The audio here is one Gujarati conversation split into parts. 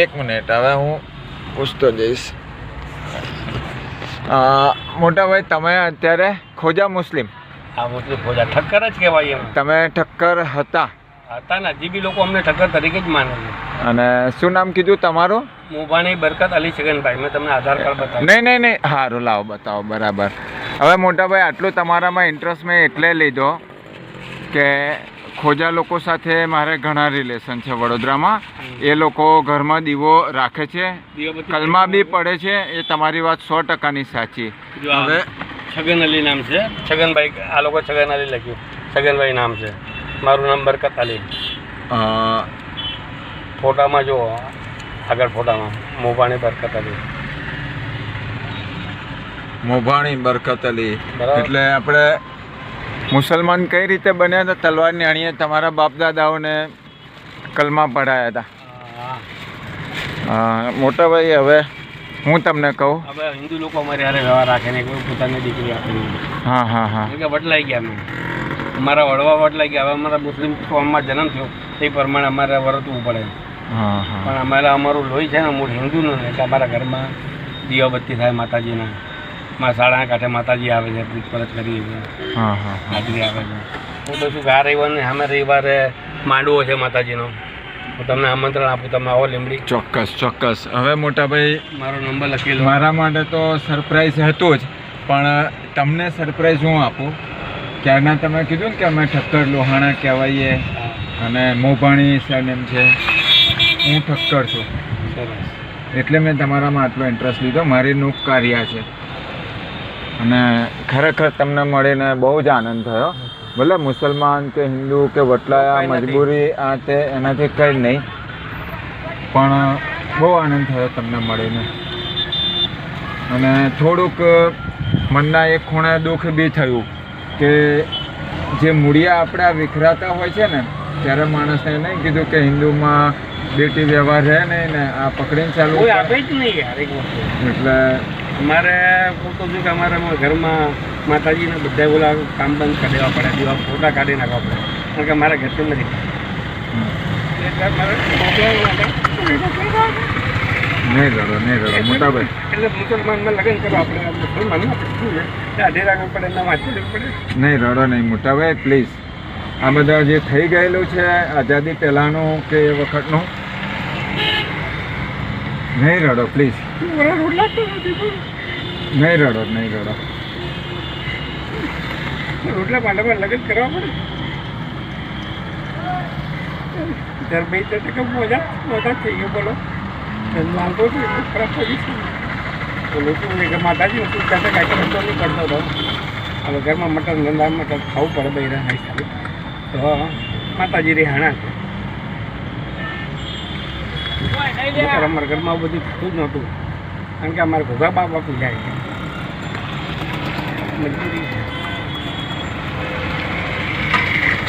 એક મિનિટ હવે હું પૂછતો જઈશ. મોટાભાઈ તમે અત્યારે ખોજા મુસ્લિમ? હા મુસ્લિમ ખોજા. ઠક્કર જ કહેવાય એમ. તમે ઠક્કર હતા? હતા ને હજી બી લોકો અમને ઠક્કર તરીકે જ માને છે. અને શું નામ કીધું તમારું? મોભાણી બરકત અલી છગનભાઈ મેં તમને આધાર કાર્ડ બતાવ્યું. નહીં નહીં નહીં સારું લાવો બતાવો બરાબર. હવે મોટાભાઈ આટલું તમારામાં ઇન્ટરેસ્ટ મેં એટલે લીધો કે ખોજા લોકો સાથે મારે ઘણા રિલેશન છે વડોદરામાં. એ લોકો ઘરમાં દીવો રાખે છે. કલમા બી પડે છે. એ તમારી વાત સો ટકાની સાચી. હવે છગન અલી નામ છે. છગનભાઈ આ લોકો છગન અલી લખ્યું. છગનભાઈ નામ છે. મારું નામ બરકત અલી. ફોટામાં જો આગળ ફોટામાં. મોભાણી બરકત અલી. મોભાણી બરકત અલી. બરાબર. એટલે આપણે મુસલમાન કઈ રીતે બન્યા હતા? તલવારની અણીએ તમારા બાપ દાદાઓને કલમા પડાયા હતા. મોટાભાઈ હવે હું તમને કહું. હવે હિન્દુ લોકો અમારે હારે વ્યવહાર રાખે ને કોઈ પોતાની દીકરી આપી હા હા હા. કે વટલાઈ ગયા અમે. અમારા વડવા વટલાઈ ગયા. હવે અમારા મુસ્લિમ કોમમાં જન્મ થયો. તે પ્રમાણે અમારે વર્તવું પડે. પણ અમારે અમારું લોહી છે ને મૂળ હિન્દુનું ને એટલે અમારા ઘરમાં દીવાબત્તી થાય માતાજીના. મારા સાડા કાંઠે માતાજી આવે છે પૂછપરછ કરીએ છીએ હા હા હા. હાજરી આવે છે. હું તો શું કે આ રવિવારને સામે રવિવારે માંડવો છે માતાજીનો. હું તમને આમંત્રણ આપું તમે આવો લીમડી ચોક્કસ ચોક્કસ. હવે મોટાભાઈ મારો નંબર લખી લો મારા માટે તો સરપ્રાઈઝ હતો જ પણ તમને સરપ્રાઈઝ હું આપું? ક્યારના તમે કીધું ને કે અમે ઠક્કર લોહાણા કહેવાઈએ અને મોભાણી સરનેમ છે. હું ઠક્કર છું. સરસ. એટલે મેં તમારામાં આટલો ઇન્ટરેસ્ટ લીધો. મારી નુક કાર્યા છે. અને ખરેખર તમને મળીને બહુ જ આનંદ થયો. ભલે મુસલમાન કે હિન્દુ કે વટલાયા મજબૂરી આ તે એનાથી કંઈ નહીં. પણ બહુ આનંદ થયો તમને મળીને. અને થોડુંક મનના એક ખૂણે દુઃખ બી થયું કે જે મૂળિયા આપણે વિખરાતા હોય છે ને ત્યારે માણસને નહીં કીધું કે હિન્દુમાં બેટી વ્યવહાર રહે નહીં ને આ પકડીને ચાલુ એટલે અમારે હું તો શું કે અમારે ઘરમાં માતાજીને બધા ઓલા કામ બંધ કરી દેવા પડે દીવા ફોટા કાઢી નાખવા પડે. કારણ કે મારા ઘરથી નથી. મારે નહીં રડો નહીં લડો મોટાભાઈ એટલે મુસલમાનમાં લગ્ન કરો આપણે મુસલમાનમાં શું છે? દાઢી રાખવું પડે એના વાંચી લેવું પડે. નહીં રડો નહીં મોટાભાઈ પ્લીઝ. આ બધા જે થઈ ગયેલું છે આઝાદી પહેલાંનું કે વખતનું? નહીં રડો પ્લીઝ તો નહીં રડો નહીં રડો. રોટલા પાંડામાં લગ્ન કરવા પડે. ત્યારે તો ટકા મોજા મોજા થઈ ગયો બોલો. લાલતો તો ખરાબ થઈ બોલો છે કે માતાજી હતું ત્યાં કાંઈ ધંધો નહીં કરતો હતો. હવે ઘરમાં મટન ધંધા મટન ખાવું પડે બૈરા તો માતાજી છે. નહીંતર અમારા ઘરમાં બધું થતું જ નહોતું. કારણ કે અમારા ઘોઘા બાપ બાપુ જાય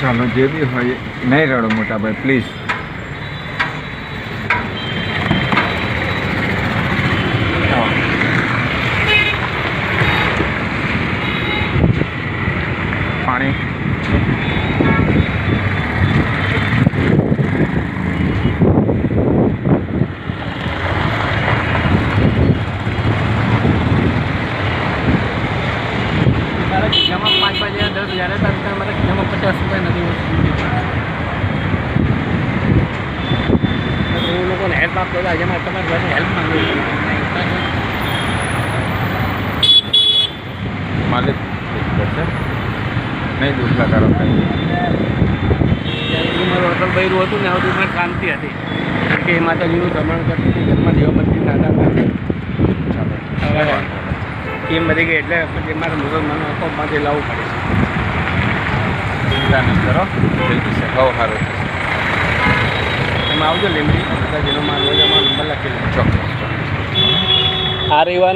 ચાલો, જે બી હોય, નહીં રડો મોટા ભાઈ પ્લીઝ પાણી મારા ખિસ્સામાં પાંચ પાંચ હજાર દસ હજાર મારા ખિસ્સામાં પચાસ રૂપિયા નથી હોતું હું લોકોને હેલ્પ આપતો હતો આજે મારે તમારી પાસે હેલ્પ માંગવી માલિક કરશે નહીં દુઃખ કરો કંઈ મારું અટલ બૈરું હતું ને બધું મને શાંતિ હતી. કારણ કે એ માતાજીનું જમણ કરતી હતી ઘરમાં દેવાબત્તી થતા હતા. એમ બધી ગઈ એટલે પછી મારે મુસલમાનો અકોપમાંથી લાવવું પડે. ચિંતા કરો થઈ જશે બહુ સારું થશે. એમાં આવજો લીમડી માતાજીનો મારો નંબર લખી લો ચોક્કસ. આ રહેવાનું